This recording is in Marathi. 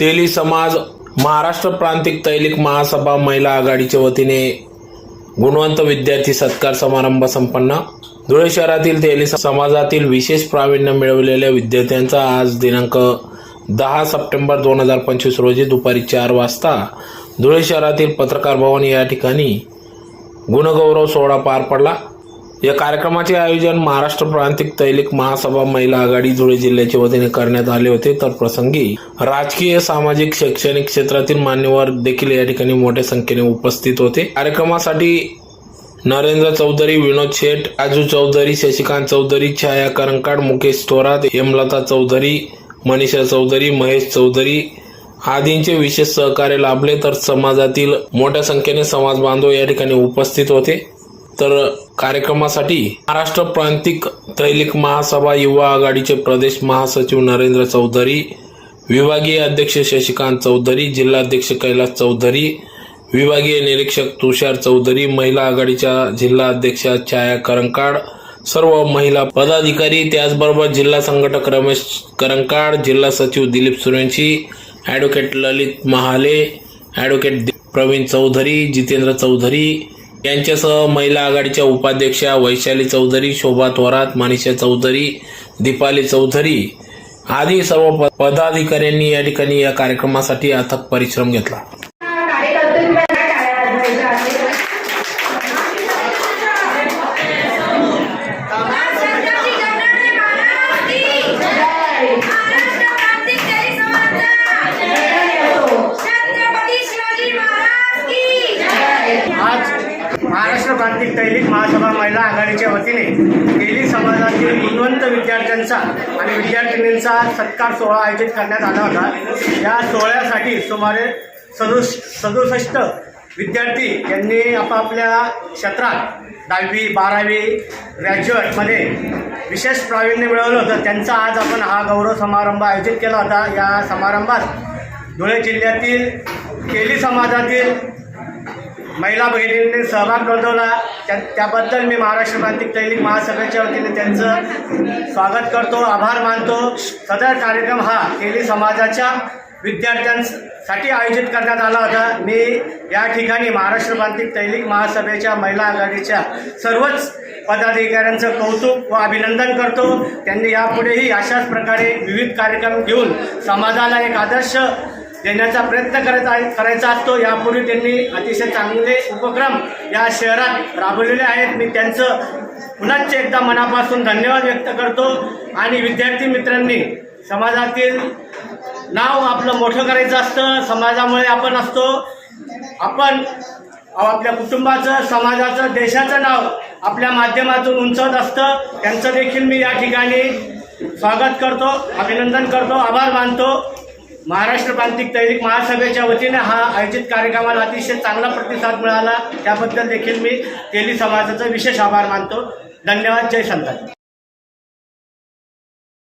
तेली समाज महाराष्ट्र प्रांतिक तैलिक महासभा महिला आघाडीच्या वतीने गुणवंत विद्यार्थी सत्कार समारंभ संपन्न. धुळे शहरातील तेली समाजातील विशेष प्रावीण्य मिळवलेल्या विद्यार्थ्यांचा आज दिनांक दहा सप्टेंबर दोन हजार पंचवीस रोजी दुपारी चार वाजता धुळे शहरातील पत्रकार भवन या ठिकाणी गुणगौरव सोहळा पार पडला. या कार्यक्रमाचे आयोजन महाराष्ट्र प्रांतिक तैलिक महासभा महिला आघाडी धुळे जिल्ह्याच्या वतीने करण्यात आले होते. तर प्रसंगी राजकीय सामाजिक शैक्षणिक क्षेत्रातील मान्यवर देखील या ठिकाणी मोठ्या संख्येने उपस्थित होते. कार्यक्रमासाठी नरेंद्र चौधरी विनोद शेठ राजू चौधरी शशिकांत चौधरी छाया करंकाड मुकेश थोरात हेमलता चौधरी मनीषा चौधरी महेश चौधरी आदींचे विशेष सहकार्य लाभले. तर समाजातील मोठ्या संख्येने समाज बांधव या ठिकाणी उपस्थित होते. तर कार्यक्रमासाठी महाराष्ट्र प्रांतिक त्रैलिक महासभा युवा आघाडीचे प्रदेश महासचिव नरेंद्र चौधरी विभागीय अध्यक्ष शशिकांत चौधरी जिल्हाध्यक्ष कैलास चौधरी विभागीय निरीक्षक तुषार चौधरी महिला आघाडीच्या जिल्हा अध्यक्षा छाया करंकाड सर्व महिला पदाधिकारी त्याचबरोबर जिल्हा संघटक रमेश करंकाड जिल्हा सचिव दिलीप सुरेंशी ॲडव्होकेट ललित महाले ॲडव्होकेट प्रवीण चौधरी जितेंद्र चौधरी यांच्यासह महिला आघाडीच्या उपाध्यक्षा वैशाली चौधरी शोभा थोरात मनीषा चौधरी दीपाली चौधरी आदी सर्व पदाधिकाऱ्यांनी या ठिकाणी या कार्यक्रमासाठी अथक परिश्रम घेतला. आज महाराष्ट्र प्रांतिक दैनिक महासभा महिला आघाडीच्या वतीने तेली समाजातील गुणवंत विद्यार्थ्यांचा आणि विद्यार्थिनींचा सत्कार सोहळा आयोजित करण्यात आला होता. या सोहळ्यासाठी सुमारे सदुस सदुसष्ट विद्यार्थी यांनी आपापल्या क्षेत्रात दहावी बारावी ग्रॅज्युएटमध्ये विशेष प्रावीण्य मिळवलं होतं. त्यांचा आज आपण हा गौरव समारंभ आयोजित केला होता. या समारंभात धुळे जिल्ह्यातील केली समाजातील महिला बहिणींनी सहभाग नोंदवला. त्या त्याबद्दल मी महाराष्ट्र प्रांतिक तैलिक महासभेच्या वतीने त्यांचं स्वागत करतो आभार मानतो. सदर कार्यक्रम हा केली समाजाच्या विद्यार्थ्यांसाठी आयोजित करण्यात आला होता. मी या ठिकाणी महाराष्ट्र प्रांतिक तैलिक महासभेच्या महिला आघाडीच्या सर्वच पदाधिकाऱ्यांचं कौतुक व अभिनंदन करतो. त्यांनी यापुढेही अशाच प्रकारे विविध कार्यक्रम घेऊन समाजाला एक आदर्श देण्याचा प्रयत्न करायचा करायचा असतो. यापूर्वी त्यांनी अतिशय चांगले उपक्रम या शहरात राबवलेले आहेत. मी त्यांचं पुन्हा एकदा मनापासून धन्यवाद व्यक्त करतो. आणि विद्यार्थी मित्रांनी समाजातील नाव आपलं मोठं करायचं असतं. समाजामुळे आपण असतो. आपण आपल्या कुटुंबाचं समाजाचं देशाचं नाव आपल्या माध्यमातून उंचवत असतं. त्यांचं देखील मी या ठिकाणी स्वागत करतो अभिनंदन करतो आभार मानतो. महाराष्ट्र प्रांतिक तैलिक महासभेच्या वतीने हा आयोजित कार्यक्रमाला अतिशय चांगला प्रतिसाद मिळाला. त्याबद्दल देखील मी तेली समाजाचा विशेष आभार मानतो. धन्यवाद. जय संताजी.